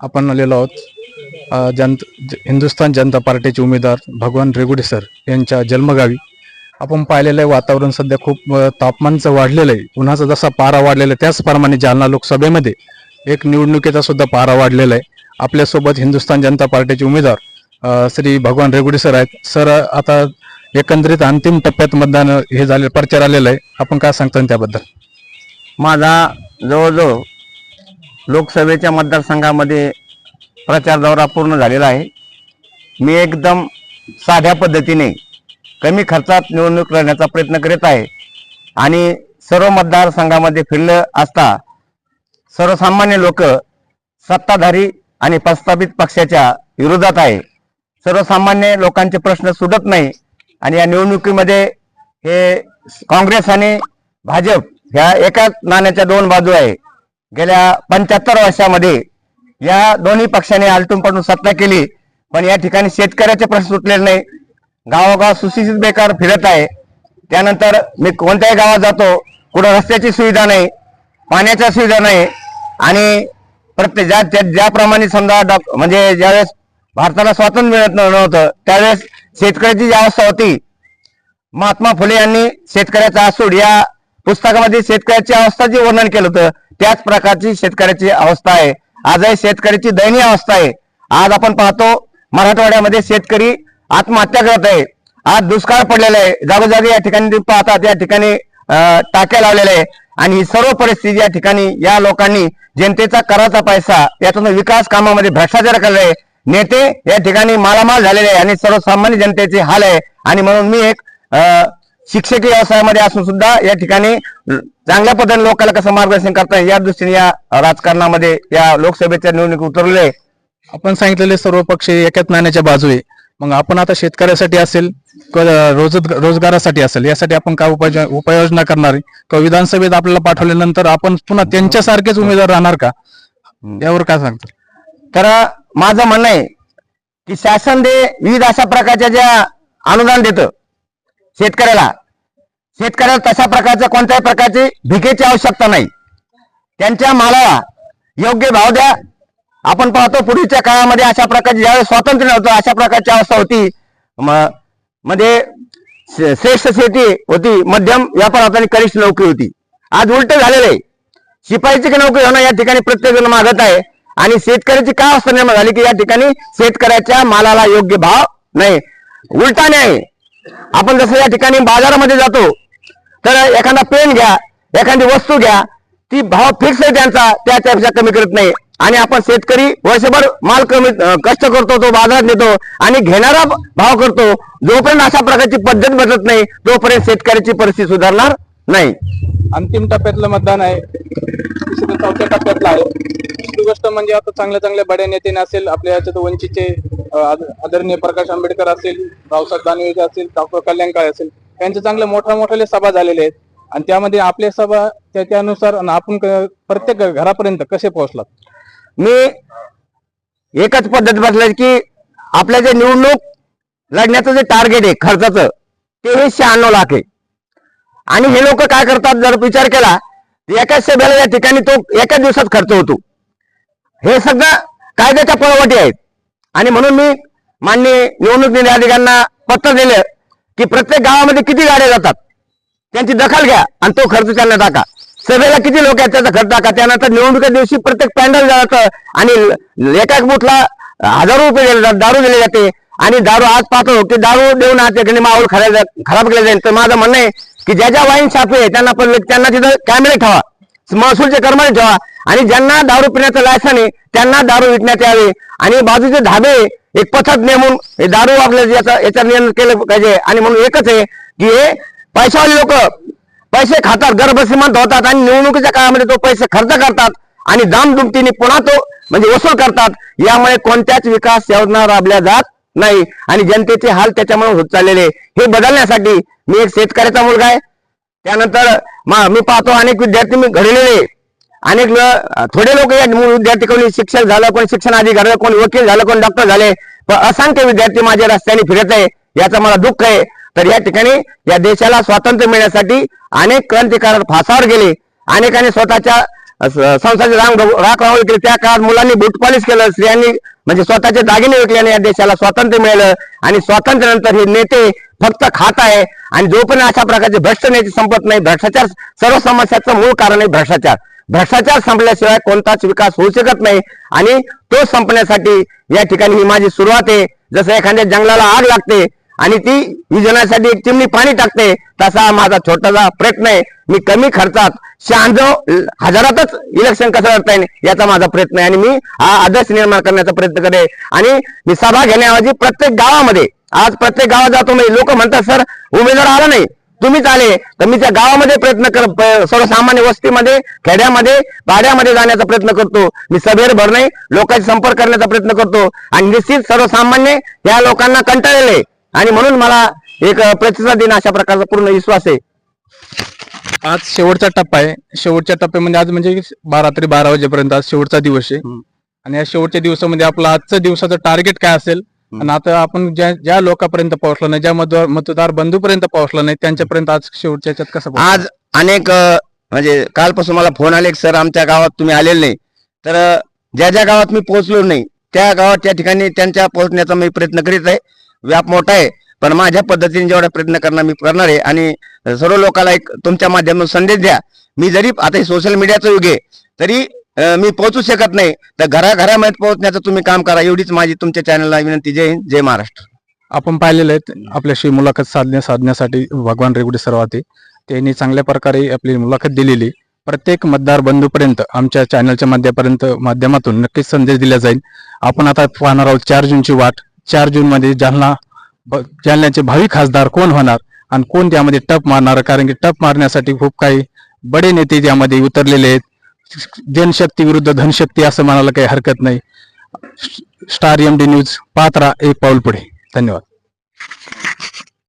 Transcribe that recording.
आपण आलेलो आहोत. जनत ज- हिंदुस्थान जनता पार्टीचे उमेदवार भगवान रेगुडे सर यांच्या जन्मगावी. आपण पाहिलेलं आहे वातावरण सध्या खूप तापमानचं वाढलेलं आहे. उन्हाचा जसा पारा वाढलेला आहे त्याचप्रमाणे जालना लोकसभेमध्ये एक निवडणुकीचा सुद्धा पारा वाढलेला आहे. आपल्यासोबत हिंदुस्थान जनता पार्टीचे उमेदवार श्री भगवान रेगुडे सर आहेत. सर आता एकंदरीत अंतिम टप्प्यात मतदान हे झाले प्रचार आलेला आहे. आपण काय सांगता त्याबद्दल? माझा जवळजवळ लोकसभेच्या मतदारसंघामध्ये प्रचार दौरा पूर्ण झालेला आहे. मी एकदम साध्या पद्धतीने कमी खर्चात निवडणूक लढण्याचा प्रयत्न करीत आहे. आणि सर्व मतदारसंघामध्ये फिरलं असता सर्वसामान्य लोक सत्ताधारी आणि प्रस्थापित पक्षाच्या विरोधात आहे. सर्वसामान्य लोकांचे प्रश्न सुटत नाही आणि या निवडणुकीमध्ये हे काँग्रेस आणि भाजप ह्या एकाच नाण्याच्या दोन बाजू आहे. गेल्या पंच्याहत्तर वर्षामध्ये या दोन्ही पक्षाने आलटून पडून सत्ता केली पण या ठिकाणी शेतकऱ्याचे प्रश्न सुटलेले नाही. गावोगाव सुशिक्षित बेकार फिरत आहे. त्यानंतर मी कोणत्याही गावात जातो कुठं रस्त्याची सुविधा नाही पाण्याच्या सुविधा नाही आणि प्रत्येक ज्या ज्याप्रमाणे समजा म्हणजे ज्यावेळेस भारताला स्वातंत्र्य मिळत नव्ह- नव्हतं त्यावेळेस शेतकऱ्याची जी अवस्था होती महात्मा फुले यांनी शेतकऱ्याचा आसूड या पुस्तकामध्ये शेतकऱ्याची अवस्था जे वर्णन केलं होतं. त्याच प्रकारची शेतकऱ्याची अवस्था आहे. आजही शेतकऱ्याची दयनीय अवस्था आहे. आज आपण पाहतो मराठवाड्यामध्ये शेतकरी आत्महत्या करत आहे. आज दुष्काळ पडलेला आहे. जागोजागी या ठिकाणी पाहतात या ठिकाणी टाक्या लावलेल्या आहे. आणि ही सर्व परिस्थिती या ठिकाणी या लोकांनी जनतेचा कराचा पैसा यातून विकास कामामध्ये भ्रष्टाचार केला आहे. नेते या ठिकाणी मालामाल झालेले आहे आणि सर्वसामान्य जनतेचे हाल आहे. आणि म्हणून मी एक शिक्षकी व्यवसायामध्ये असून सुद्धा या ठिकाणी चांगल्या पद्धतीने लोकांना कसं मार्गदर्शन करता येईल या दृष्टीने या राजकारणामध्ये या लोकसभेच्या निवडणूक उतरलेले आहे. आपण सांगितलेले सर्व पक्ष एकाच नाण्याच्या बाजू आहे मग आपण आता शेतकऱ्यासाठी असेल रोज रोजगारासाठी असेल यासाठी आपण काय उपाय उपाययोजना करणार? आहे किंवा विधानसभेत आपल्याला पाठवल्यानंतर आपण पुन्हा त्यांच्यासारखेच उमेदवार राहणार का? यावर काय सांगतात तर माझं म्हणणं आहे की शासन दे विविध अशा प्रकारच्या ज्या अनुदान देतं शेतकऱ्याला. शेतकऱ्याला तशा प्रकारच्या कोणत्याही प्रकारची भिकेची आवश्यकता नाही. त्यांच्या मालाला योग्य भाव द्या. आपण पाहतो पूर्वीच्या काळामध्ये अशा प्रकारची ज्यावेळेस स्वातंत्र्य नव्हतं अशा प्रकारची अवस्था होती. म- मध्ये श्रेष्ठ शेती होती मध्यम व्यापार होता आणि कनिष्ठ नोकरी होती. आज उलट झालेलं आहे. शिपाईची नोकरी होणं या ठिकाणी प्रत्येक जण मागत आहे. आणि शेतकऱ्याची काय अवस्था निर्माण झाली की या ठिकाणी शेतकऱ्याच्या मालाला योग्य भाव नाही. उलटा नाही आपण जसं या ठिकाणी बाजारामध्ये जातो तर एखादा पेन घ्या एखादी वस्तू घ्या ती भाव फिक्स आहे त्यांचा त्यापेक्षा कमी करत नाही. आणि आपण शेतकरी वर्षभर माल कमी कष्ट करतो तो बाजारात नेतो आणि घेणारा भाव करतो जोपर्यंत अशा प्रकारची पद्धत बदलत नाही तोपर्यंत शेतकऱ्याची परिस्थिती सुधारणार नाही. अंतिम टप्प्यातलं मतदान आहे. तिसरं चौथ्या टप्प्यातलं आहे. दुसरी गोष्ट म्हणजे आता चांगल्या चांगल्या बड्या नेते असेल आपल्या याच्यात वंचितचे अं, आद- आदरणीय प्रकाश आंबेडकर असेल रावसाहेब दानवे असेल डॉक्टर कल्याण काळे असेल यांच्या चांगल्या मोठ्या मोठ्या सभा झालेल्या आहेत. आणि त्यामध्ये आपल्या सभा त्या त्यानुसार आणि आपण क- प्रत्येक घरापर्यंत कसे पोहोचलात? मी एकच पद्धत बसलाय की आपल्या जे निवडणूक लढण्याचं जे टार्गेट आहे खर्चाचं ते हे शहाण्णव लाख आहे. आणि हे लोक काय करतात? जर विचार केला तर एकाच सभेला या ठिकाणी तो एकाच दिवसात खर्च होतो. हे सगळं कायद्याच्या पळवाटी आहेत. आणि म्हणून मी माननीय निवडणूक निर्णय अधिकाऱ्यांना पत्र दिलं की प्रत्येक गावामध्ये किती गाड्या जातात त्यांची दखल घ्या आणि तो खर्च त्यांना टाका. सभेला किती लोक आहेत त्याचा खर्च टाका. त्यानंतर निवडणुकीच्या दिवशी प्रत्येक पॅन्डल जातं आणि एका बुथला हजारो रुपये दिले जातात दारू दिले जाते. आणि दारू आज पाहतो की दारू देऊन आज ठिकाणी माहोल खराब खराब केला जाईल. तर माझं म्हणणं आहे की ज्या ज्या वाईन छापे आहे त्यांना पण त्यांना तिथं कॅमेरे ठेवा. महसूलचे कर्मचारी ठेवा. आणि ज्यांना दारू पिण्याचं लायसन आहे त्यांना दारू विकण्यात यावे. आणि बाजूचे धाबे एक पथक नेमून हे दारू वापरले याचा याचा नियंत्रण केलं पाहिजे. आणि म्हणून एकच आहे की हे पैशावाले लोक पैसे खातात गर्भश्रीमंत होतात आणि निवडणुकीच्या काळामध्ये तो पैसे खर्च करतात आणि दामदुमतीने पुन्हा तो म्हणजे वसूल करतात. यामुळे कोणत्याच विकास योजना राबल्या जात नाही. आणि जनतेचे हाल त्याच्यामुळे होत चाललेले हे बदलण्यासाठी मी एक शेतकऱ्याचा मुलगा आहे. त्यानंतर मी पाहतो अनेक विद्यार्थी मी घडलेले अनेक थोडे लोक या विद्यार्थी कोणी शिक्षक झालं कोणी शिक्षण अधिकारी कोणी वकील झालं कोणी डॉक्टर झाले. पण असंख्य विद्यार्थी माझ्या रस्त्याने फिरत आहे. याचं मला दुःख आहे. तर या ठिकाणी या देशाला स्वातंत्र्य मिळण्यासाठी अनेक क्रांतिकारक फासावर गेले. अनेकांनी स्वतःच्या असं रांग राख राहुल त्या काळात मुलांनी बूट पॉलिश केलं स्त्रियांनी म्हणजे स्वतःचे दागिने विकल्याने या देशाला स्वातंत्र्य मिळालं. आणि स्वातंत्र्यानंतर हे नेते फक्त खात आहे. आणि जोपर्यंत अशा प्रकारचे भ्रष्ट नेते संपत नाही भ्रष्टाचार सर्व समस्याचं मूळ कारण आहे भ्रष्टाचार. भ्रष्टाचार संपल्याशिवाय कोणताच विकास होऊ शकत नाही. आणि तो संपण्यासाठी या ठिकाणी ही माझी सुरुवात आहे. जसं एखाद्या जंगलाला आग लागते आणि ती विजनासाठी एक चिमणी पाणी टाकते. तसा माझा छोटासा प्रयत्न आहे. मी कमी खर्चात शहाण्णव हजारातच इलेक्शन कसं करता येईल याचा माझा प्रयत्न आहे. आणि मी हा आदर्श निर्माण करण्याचा प्रयत्न करेल आणि मी सभा घेण्याऐवजी प्रत्येक गावामध्ये आज प्रत्येक गावात जातो म्हणजे मी लोक म्हणतात सर उमेदवार आला नाही. तुम्हीच आले. तर मी त्या गावामध्ये प्रयत्न कर सर्वसामान्य वस्तीमध्ये खेड्यामध्ये पाड्यामध्ये जाण्याचा प्रयत्न करतो. मी सभेवर भरणे लोकांशी संपर्क करण्याचा प्रयत्न करतो. आणि निश्चित सर्वसामान्य या लोकांना कंटाळलेले आणि म्हणून मला एक प्रतिसाद देणं अशा प्रकारचा पूर्ण विश्वास आहे. आज शेवटचा टप्पा आहे. शेवटच्या टप्प्यामध्ये आज म्हणजे बारा तरी बारा वाजेपर्यंत आज शेवटचा दिवस आहे. आणि या शेवटच्या दिवसामध्ये आपलं आजचं दिवसाचं टार्गेट काय असेल? आणि आता आपण ज्या ज्या लोकांपर्यंत पोहोचलो नाही ज्या मतदार बंधूपर्यंत पोहोचलो नाही त्यांच्यापर्यंत आज शेवटच्या याच्यात कसं? आज अनेक म्हणजे कालपासून मला फोन आले सर आमच्या गावात तुम्ही आलेले नाही. तर ज्या ज्या गावात मी पोहोचलो नाही त्या गावात त्या ठिकाणी त्यांच्या पोहोचण्याचा मी प्रयत्न करीत आहे. व्याप मोठा आहे. पण माझ्या पद्धतीने जेवढा प्रयत्न करणार मी करणार आहे आणि सर्व लोकांना एक तुमच्या माध्यमातून संदेश द्या. मी जरी आता सोशल मीडियाचं युग आहे तरी मी पोहोचू शकत नाही. तर घराघरामध्ये पोहोचण्याचं तुम्ही काम करा. एवढीच माझी तुमच्या चॅनलला विनंती. जय हिंद जय महाराष्ट्र. आपण पाहिलेलं आहे आपल्याशी मुलाखत साधण्या साधण्यासाठी भगवान रेगुडे सर्वाते होते त्यांनी चांगल्या प्रकारे आपली मुलाखत दिलेली. प्रत्येक मतदार बंधूपर्यंत आमच्या चॅनलच्या माध्यमापर्यंत माध्यमातून नक्कीच संदेश दिला जाईल. आपण आता पाहणार आहोत चार जूनची वाट. चार जून मध्ये जालना जालन्याचे भावी खासदार कोण होणार आणि कोण त्यामध्ये टप मारणार? कारण की टप मारण्यासाठी खूप काही बडे नेते त्यामध्ये उतरलेले आहेत. जनशक्ती विरुद्ध धनशक्ती असं म्हणायला काही हरकत नाही. Star M D news Patra एक पाऊल पुढे. धन्यवाद.